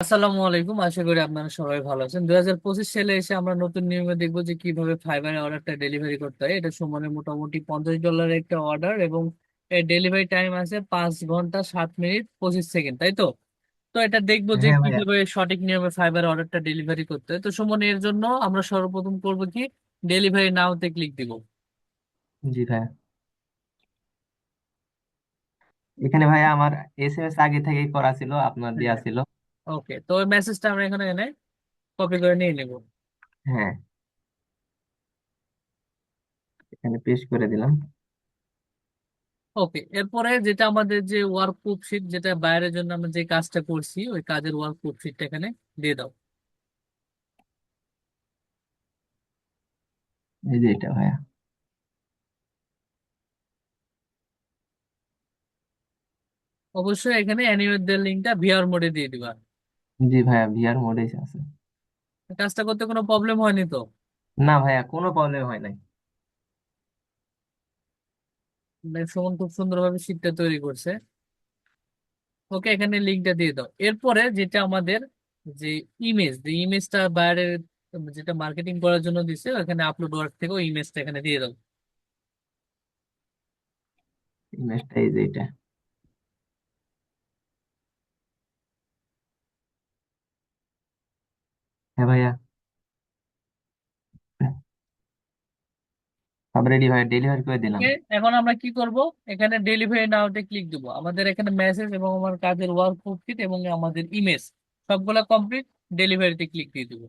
আসসালামু আলাইকুম। আশা করি আপনারা সবাই ভালো আছেন। দুই হাজার পঁচিশ সালে এসে আমরা নতুন নিয়মে দেখব যে কীভাবে ফাইবারের অর্ডারটা ডেলিভারি করতে হয়। এটা সমানে মোটামুটি পঞ্চাশ ডলারের একটা অর্ডার এবং এর ডেলিভারি টাইম আছে পাঁচ ঘণ্টা সাত মিনিট পঁচিশ সেকেন্ড তাই তো? তো এটা দেখব যে হ্যাঁ ভাইয়া। কীভাবে সঠিক নিয়মে ফাইবার অর্ডারটা ডেলিভারি করতে হয়। তো সুমন এর জন্য আমরা সর্বপ্রথম করব কি? ডেলিভারি নাওতে ক্লিক দিব। জি ভাইয়া। এখানে ভাইয়া আমার এসএমএস আগে থেকেই করা ছিল আপনার দেয়া ছিল। ওকে তো ওই মেসেজটা আমরা এখানে এনে কপি করে নিয়ে নেব। হ্যাঁ। এখানে পেস্ট করে দিলাম। ওকে এরপরে যেটা আমাদের যে ওয়ার্ক প্রুফশিট যেটা বাইরের জন্য আমরা যে কাজটা করছি ওই কাজের ওয়ার্ক প্রুফশিটটা এখানে দিয়ে দাও। এই যে এটা ভাইয়া। অবশ্যই এখানে অ্যানিমেট লিঙ্কটা ভিআর মোডে দিয়ে দিবা। জি ভাইয়া ভিআর মোডে আছে। কাজটা করতে কোনো প্রবলেম হয়নি তো? না ভাইয়া কোনো প্রবলেম হয় নাই। মানে সুমন খুব সুন্দরভাবে শীটটা তৈরি করছে। ওকে এখানে লিঙ্কটা দিয়ে দাও। এরপরে যেটা আমাদের যে ইমেজ যে ইমেজটা বাইরের যেটা মার্কেটিং করার জন্য দিছে ওখানে আপলোড ওয়ার্ক থেকে ওই ইমেজটা এখানে দিয়ে দাও। ইমেজটা এই যে এটা। হ্যাঁ ভাইয়া। রেডি ভাইয়া ডেলিভারি করে দিলাম। এখন আমরা কি করব? এখানে ডেলিভারি নাওতে ক্লিক দিব। আমাদের এখানে মেসেজ এবং আমার কাজের ওয়ার্ক প্রুফিট এবং আমাদের ইমেজ সবগুলা কমপ্লিট ডেলিভারিতে ক্লিক দিয়ে দিব।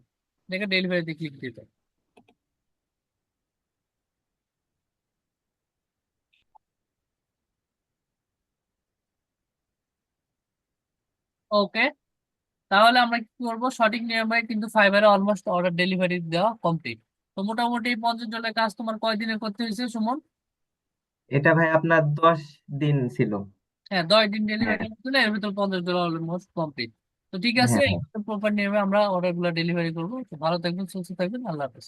দেখে ডেলিভারিতে ক্লিক দিয়ে দাও ওকে তাহলে আমরা কি করব? সঠিক নিয়মে কিন্তু ফাইবারে অলমোস্ট অর্ডার ডেলিভারি দেওয়া কমপ্লিট তো মোটামুটি পঞ্চাশ জনের কাজ তোমার কয়দিনে করতে হয়েছে সুমন? এটা ভাই আপনার দশ দিন ছিল। হ্যাঁ দশ দিন হ্যাঁ। ডেলিভারি করতে এর ভিতরে পঞ্চাশ জন অলমোস্ট কমপ্লিট তো ঠিক আছে হ্যাঁ। প্রপার নিয়মে আমরা অর্ডারগুলো ডেলিভারি করব। ভালো থাকবেন সুস্থ থাকবেন আল্লাহ হাফেজ।